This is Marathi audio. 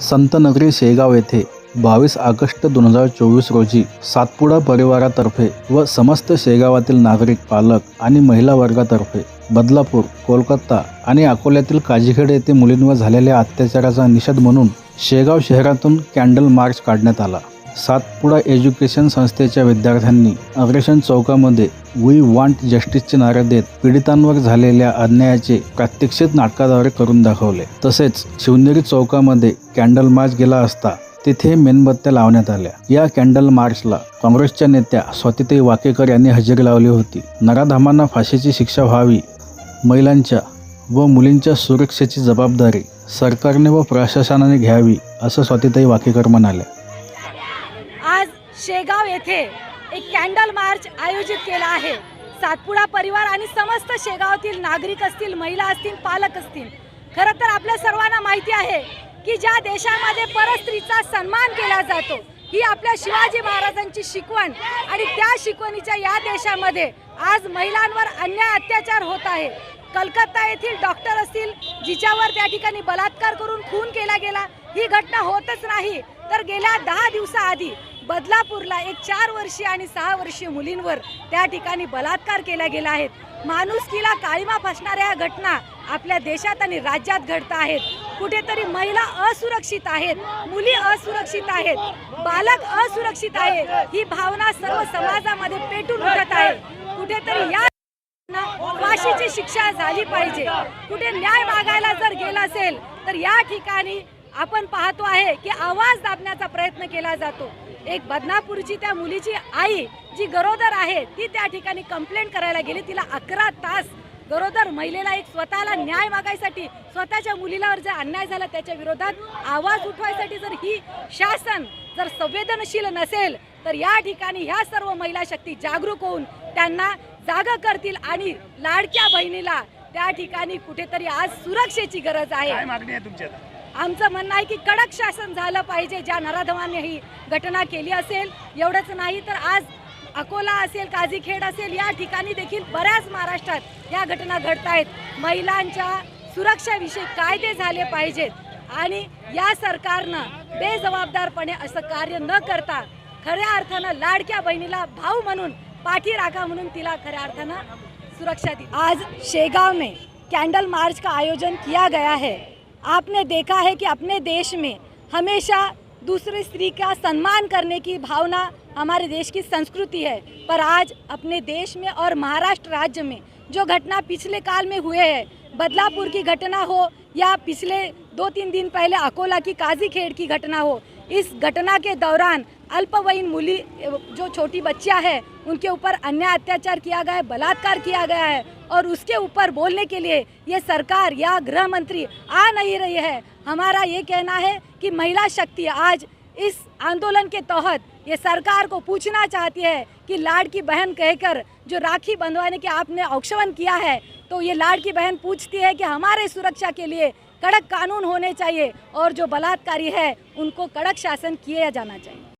संतनगरी शेगाव येथे बावीस ऑगस्ट दोन हजार चोवीस रोजी सातपुडा परिवारातर्फे व समस्त शेगावातील नागरिक पालक आणि महिला वर्गातर्फे बदलापूर कोलकाता आणि अकोल्यातील काजीखेड येथे मुलींवर झालेल्या अत्याचाराचा निषेध म्हणून शेगाव शहरातून कॅन्डल मार्च काढण्यात आला. सातपुडा एज्युकेशन संस्थेच्या विद्यार्थ्यांनी अग्रेशन चौकामध्ये वी वांट जस्टिसचे नारे देत पीडितांवर झालेल्या अन्यायाचे प्रात्यक्षित नाटकाद्वारे करून दाखवले. तसेच शिवनेरी चौकामध्ये कॅन्डल मार्च गेला असता तिथे मेणबत्त्या लावण्यात आल्या. या कॅन्डल मार्चला काँग्रेसच्या नेत्या स्वातिताई वाकेकर यांनी हजेरी लावली होती. नराधामांना फाशीची शिक्षा व्हावी महिलांच्या व मुलींच्या सुरक्षेची जबाबदारी सरकारने व प्रशासनाने घ्यावी असं स्वातिताई वाकेकर म्हणाल्या. शेगाव येथे एक कॅन्डल मार्च आयोजित केला आहे. सातपुडा परिवार आणि समस्त शेगावातील नागरिक असतील महिला असतील पालक असतील. खरं तर आपल्या सर्वांना माहिती आहे की ज्या देशामध्ये परस्त्रीचा सन्मान केला जातो ही आपल्या शिवाजी महाराजांची शिकवण आणि त्या शिकवणीच्या या देशामध्ये आज महिलांवर अन्याय अत्याचार होत आहे. कलकत्ता येथील डॉक्टर असतील जिच्यावर त्या ठिकाणी बलात्कार करून खून केला गेला ही घटना होतच नाही. तर गेल्या दहा दिवसाआधी बदलापूरला एक चार वर्षीय आणि सहा वर्षीय मुलींवर त्या ठिकाणी बलात्कार केला गेला आहेत माणुसकीला काळीमा फसणाऱ्या या घटना आपल्या देशात आणि राज्यात घडत आहेत. कुठेतरी महिला असुरक्षित आहेत मुली असुरक्षित आहेत बालक असुरक्षित आहे ही भावना सर्व समाजामध्ये पेटून उठत आहे. कुठेतरी या फाशीची शिक्षा झाली पाहिजे. कुठे न्याय मागायला जर गेला असेल तर या ठिकाणी आपण पाहतो आहे की आवाज दाबण्याचा प्रयत्न केला जातो. एक बदनापूरची त्या मुलीची आई जी गरोदर आहे ती त्या ठिकाणी कंप्लेंट करायला गेली. तिला अकरा तास गरोदर महिलेला एक स्वतःला न्याय मागायसाठी स्वतःच्या मुलीलावर जर अन्याय झाला त्याच्या विरोधात आवाज उठवायसाठी जर ही शासन जर संवेदनशील नसेल तर या ठिकाणी ह्या सर्व महिला शक्ती जागरूक होऊन त्यांना जागा करतील आणि लाडक्या बहिणीला त्या ठिकाणी कुठेतरी आज सुरक्षेची गरज आहे. आमचं म्हणणं आहे की कडक शासन झालं पाहिजे. ज्या नराधमाने ही घटना केली असेल एवढंच नाही तर आज अकोला असेल काझीखेड असेल या ठिकाणी देखील बऱ्याच महाराष्ट्रात या घटना घडत आहेत महिलांच्या सुरक्षाविषयी कायदे झाले पाहिजेत आणि या सरकारनं बेजबाबदारपणे असं कार्य न करता खऱ्या अर्थानं लाडक्या बहिणीला भाऊ म्हणून पाठी राखा म्हणून तिला खऱ्या अर्थानं सुरक्षा दी आज शेगाव में कैंडल मार्च का आयोजन किया गया है. आपने देखा है कि अपने देश में हमेशा दूसरे स्त्री का सम्मान करने की भावना हमारे देश की संस्कृति है। पर आज अपने देश में और महाराष्ट्र राज्य में जो घटना पिछले काल में हुए है, बदलापुर की घटना हो या पिछले दो तीन दिन पहले अकोला की काजीखेड़ की घटना हो, इस घटना के दौरान अल्पवयीन मूली जो छोटी बच्चियाँ हैं, उनके ऊपर अन्याय अत्याचार किया गया है, बलात्कार किया गया है और उसके ऊपर बोलने के लिए ये सरकार या गृह मंत्री आ नहीं रही है। हमारा ये कहना है कि महिला शक्ति आज इस आंदोलन के तहत ये सरकार को पूछना चाहती है कि लाड़ की बहन कहकर जो राखी बंधवाने के आपने औक्षवन किया है तो ये लाड़ की बहन पूछती है कि हमारे सुरक्षा के लिए कड़क कानून होने चाहिए और जो बलात्कारी है, उनको कड़क शासन किया जाना चाहिए।